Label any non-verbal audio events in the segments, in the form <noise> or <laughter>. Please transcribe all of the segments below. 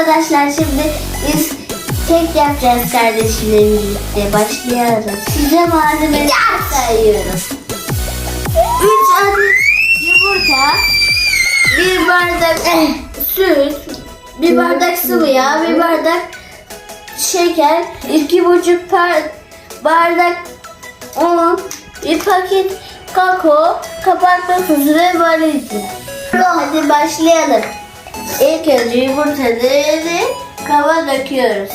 Arkadaşlar şimdi biz kek yapacağız kardeşimle birlikte. Başlayalım. Size malzemeleri sayıyorum. 3 adet yumurta, bir bardak eh, süt, bir bardak sıvı yağ, bir bardak şeker, iki buçuk par- bardak un, bir paket kakao, kabartma tuzu ve vanilya. Hadi başlayalım. İlk önce yumurtaları kaba döküyoruz.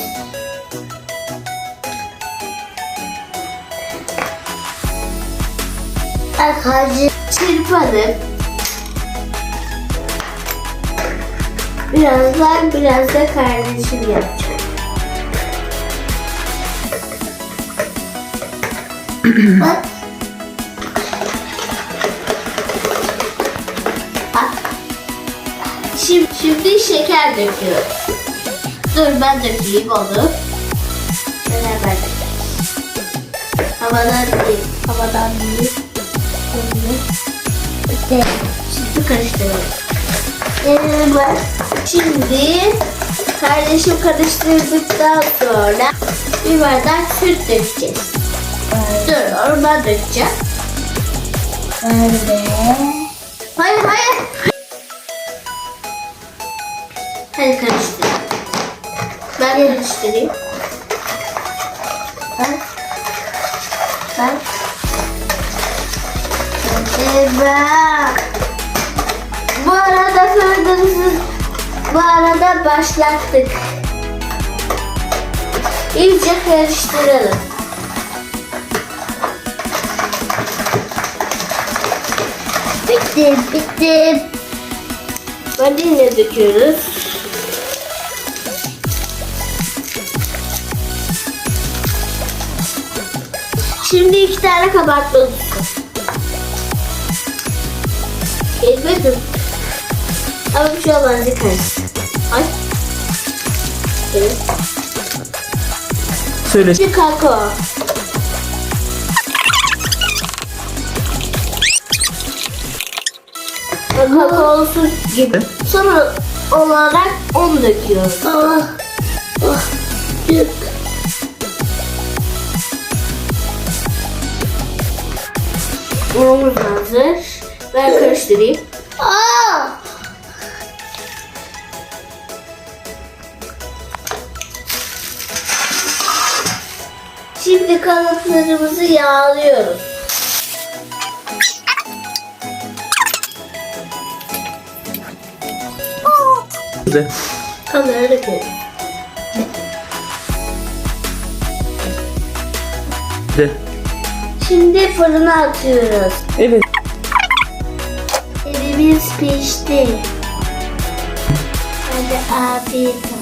Arkadaşlar çırpalım. Birazdan biraz da kardeşim yapacak. <clears throat> Bak. Şimdi, şimdi şeker döküyoruz. Dur ben dökeyim onu. Beraber. Havadan değil. Havadan değil. Şimdi karıştıralım. Evet. Şimdi kardeşim karıştırdıktan sonra bir bardak süt dökeceğiz. Dur onu ben dökeceğim. Böyle. Hayır hayır. Hadi karıştır. Ben karıştırayım. Bak. Bak. Evet. Bu arada gördüğünüz bu arada başlattık. İyice karıştıralım. Bitti, bitti. Vanilya döküyoruz. Şimdi iki tane kabartma tuzu. Gezmedim. Ama bir şey olmaz yıkarız. Ay. Evet. Söyle. Bir kakao. Kakaosuz gibi. Sonra olarak un döküyoruz. Ah, ah, dök. Unumuz hazır. Ben karıştırayım. Aa! Şimdi kalıplarımızı yağlıyoruz. De. Kameraya döküyoruz. De. Şimdi fırına atıyoruz. Evet. Elimiz pişti. Hadi afiyet olsun.